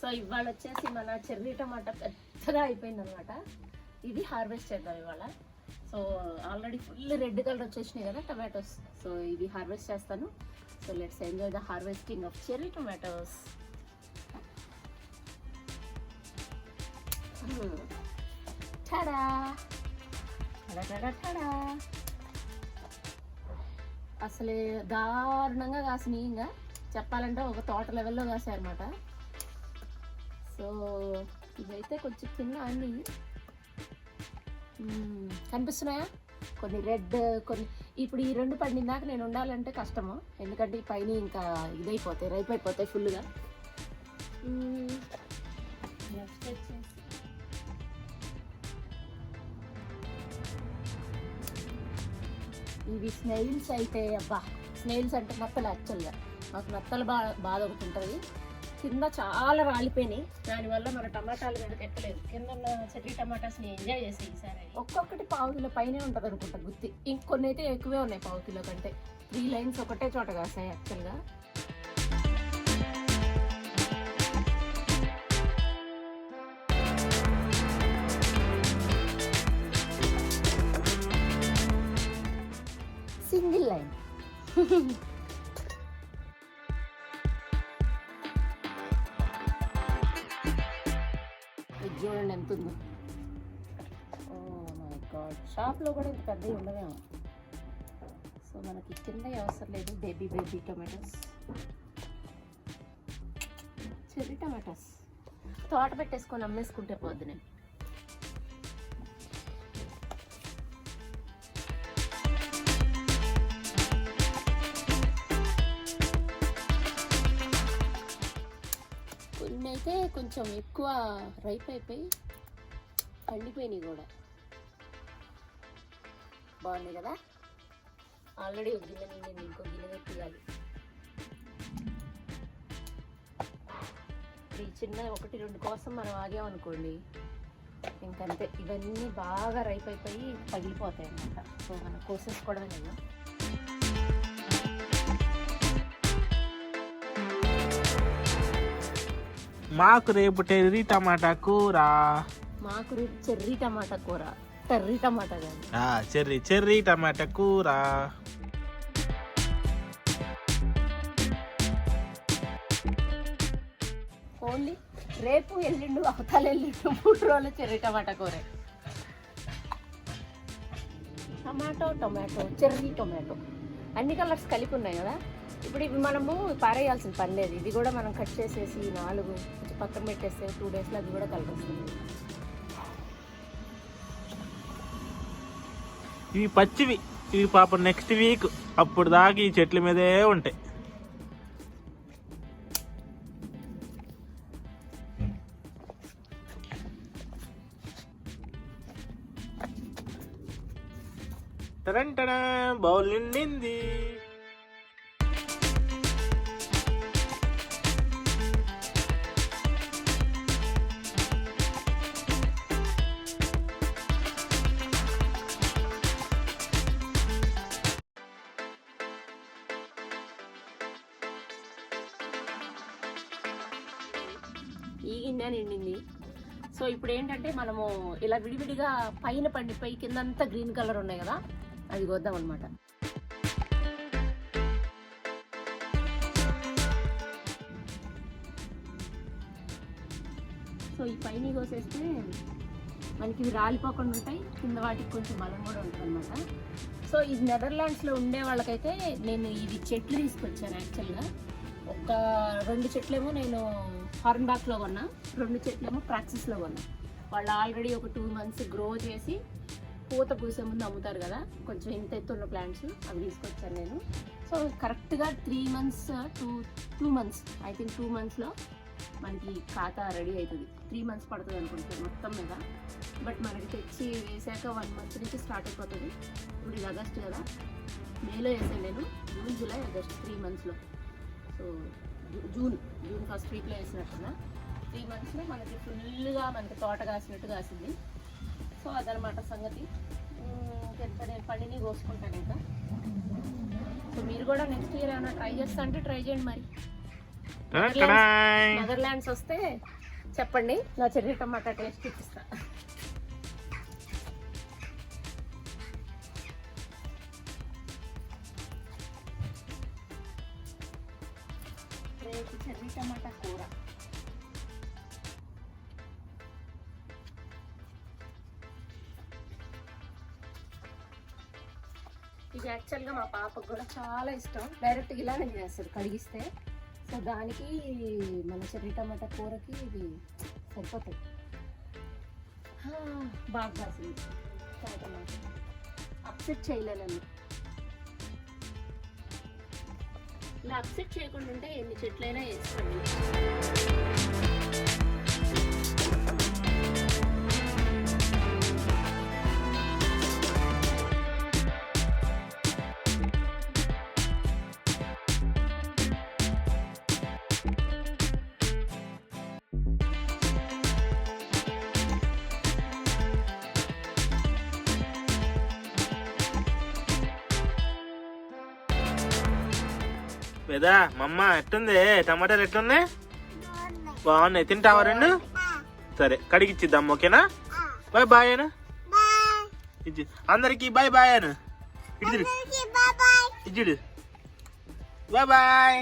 So ఇవాళ వచ్చేసి మన చెర్రీ టమాటా పెద్దగా అయిపోయింది అనమాట ఇది హార్వెస్ట్ చేద్దాం ఇవాళ. So already full red colour వచ్చేసినాయి కదా టమాటోస్ సో ఇది హార్వెస్ట్ చేస్తాను. So let's enjoy the harvesting of cherry tomatoes tada tada tada అసలే దారుణంగా కాసినాయి ఇంకా. చెప్పాలంటే ఒక తోట లెవెల్లో కాసాయన్నమాట సో ఇవైతే కొంచెం కింద అన్ని. కనిపిస్తున్నాయా? కొన్ని రెడ్ కొన్ని ఇప్పుడు ఈ రెండు పండిందాక నేను ఉండాలంటే కష్టము. ఎందుకంటే ఈ పైన ఇంకా ఇదైపోతాయి రైప్ అయిపోతాయి ఫుల్గా. నెక్స్ట్ వచ్చేసి ఇవి స్నెయిల్స్ అయితే అబ్బా స్నెయిల్స్ అంటే నత్తలు యాక్చువల్గా. మాకు నత్తలు బా బాధ ఒకటి ఉంటుంది కింద చాలా రాలిపోయినాయి. దానివల్ల మన టమాటాలు మీద ఎక్కలేదు కింద ఉన్న చెర్రీ టమాటాస్ని ఎంజాయ్ చేసి ఈసారి. ఒక్కొక్కటి పావు కిలో పైనే ఉంటుంది అనుకుంటా గుత్తి. ఇంకొన్ని అయితే ఎక్కువే ఉన్నాయి పావు కిలో కంటే. త్రీ లైన్స్ ఒకటే చోట కాస్తాయి యాక్చువల్గా సింగిల్ లైన్. చూడండి ఎంత ఉందో. Oh my god. షాప్లో కూడా ఇంత పెద్దవి ఉండవేమో. సో మనకి కింద అవసరం లేదు. Baby baby tomatoes. Cherry tomatoes. తోట పెట్టేసుకొని అమ్మేసుకుంటే పోద్ది నేను అయితే కొంచెం ఎక్కువ రైప్ అయిపోయి పండిపోయినాయి కూడా. బాగుంది కదా? ఆల్రెడీ ఒక గిన్నె నిండింది ఇంకో గిన్నె పెట్టియాలి. ఈ చిన్న ఒకటి రెండు కోసం మనం ఆగామనుకోండి ఇంకంతే. ఇవన్నీ బాగా రైప్ అయిపోయి పగిలిపోతాయి అన్నమాట. సో మనం కోసేసుకోవడమే కదా. మాకు రేపు టెర్రీ టమాటా కూర. మాకు రేపు చెర్రీ టమాటా కూర. టర్రీ టమాటా కానీ ఆ, చెర్రీ చెర్రీ టమాటా కూర. ఓన్లీ రేపు ఎల్లుండు అవతల ఎల్లుండు మూడు రోజులు చెర్రీ టమాటా కూర. Tomato tomato cherry tomato. అన్ని కలర్స్ కలిపి ఉన్నాయి కదా? ఇప్పుడు ఇవి మనము పారేయాల్సిన పని లేదు. ఇది కూడా మనం కట్ చేసేసి నాలుగు పక్కన పెట్టేస్తే టూ డేస్లో అది కూడా కలిపి వస్తుంది ఇవి పచ్చివి. ఇవి పాపం నెక్స్ట్ వీక్ అప్పుడు దాకా ఈ చెట్ల మీదే ఉంటాయి. టరంటడా, బౌల్ నిండింది. నిండా నిండింది సో ఇప్పుడు ఏంటంటే మనము ఇలా విడివిడిగా పైన పండిపోయి కిందంతా గ్రీన్ కలర్ ఉన్నాయి కదా అది కోద్దాం అనమాట సో ఈ పైన కోసేస్తే మనకి ఇవి రాలిపోకుండా ఉంటాయి కింద వాటికి కొంచెం బలం కూడా ఉంటుంది అనమాట సో ఇది నెదర్లాండ్స్లో ఉండే వాళ్ళకైతే నేను ఇది చెట్లు తీసుకొచ్చాను యాక్చువల్గా ఒక రెండు చెట్లేమో నేను హార్న్బాక్లో కొన్నా. రెండు చెట్లేమో ప్రాక్సిస్లో కొన్నా. వాళ్ళు ఆల్రెడీ ఒక టూ మంత్స్ గ్రో చేసి పూత పూసే ముందు అమ్ముతారు కదా కొంచెం ఇంత ఎత్తున్న ప్లాంట్స్ అవి తీసుకొచ్చాను నేను. సో కరెక్ట్గా three months two two months I think two మంత్స్లో మనకి ఖాతా రెడీ అవుతుంది. త్రీ మంత్స్ పడుతుంది అనుకుంటున్నాను మొత్తం మీద. బట్ మనకి తెచ్చి వేసాక వన్ మంత్ నుంచి స్టార్ట్ అయిపోతుంది. ఇప్పుడు ఇది ఆగస్ట్ కదా. మేలో వేసాను నేను జూన్ జూలై ఆగస్ట్ త్రీ మంత్స్లో జూన్ జూన్ ఫస్ట్ వీక్లో వేసినట్టున్నా త్రీ మంత్స్లో మనకి ఫుల్గా మనకి తోట కాసినట్టు కాసింది. సో అదనమాట సంగతి. ఇంకెంత నేను పండిని కోసుకుంటాను ఇంకా. సో మీరు కూడా నెక్స్ట్ ఇయర్ ఏమైనా ట్రై చేస్తా అంటే ట్రై చేయండి మరి. నెదర్లాండ్స్ వస్తే చెప్పండి. నా చెర్రీ టమాటా టేస్ట్ చూపిస్తా. రేపు చెర్రీ టమాటా కూర ఇది యాక్చువల్గా మా పాపకు కూడా చాలా ఇష్టం. డైరెక్ట్ ఇలానే చేస్తారు కడిగిస్తే సో దానికి మన చెర్రీ టమాటా కూరకి ఇది సరిపోతుంది. బాగా కాసింది అప్సెట్ చేయలేను ఇలా అప్సెట్ చేయకుండా ఉంటే ఎన్ని చెట్లైనా వేసుకోండి. వేదా మమ్మ ఎట్టుంది? టమాటాలు ఎట్లున్నాయి? బాగున్నాయి. తింటావా రెండు? సరే కడిగిచ్చిద్దాం ఓకేనా? Bye bye Anu. ఇచ్చి. అందరికి బాయ్ బాయ్ అను. ఇచ్చుడు బాయ్ బాయ్.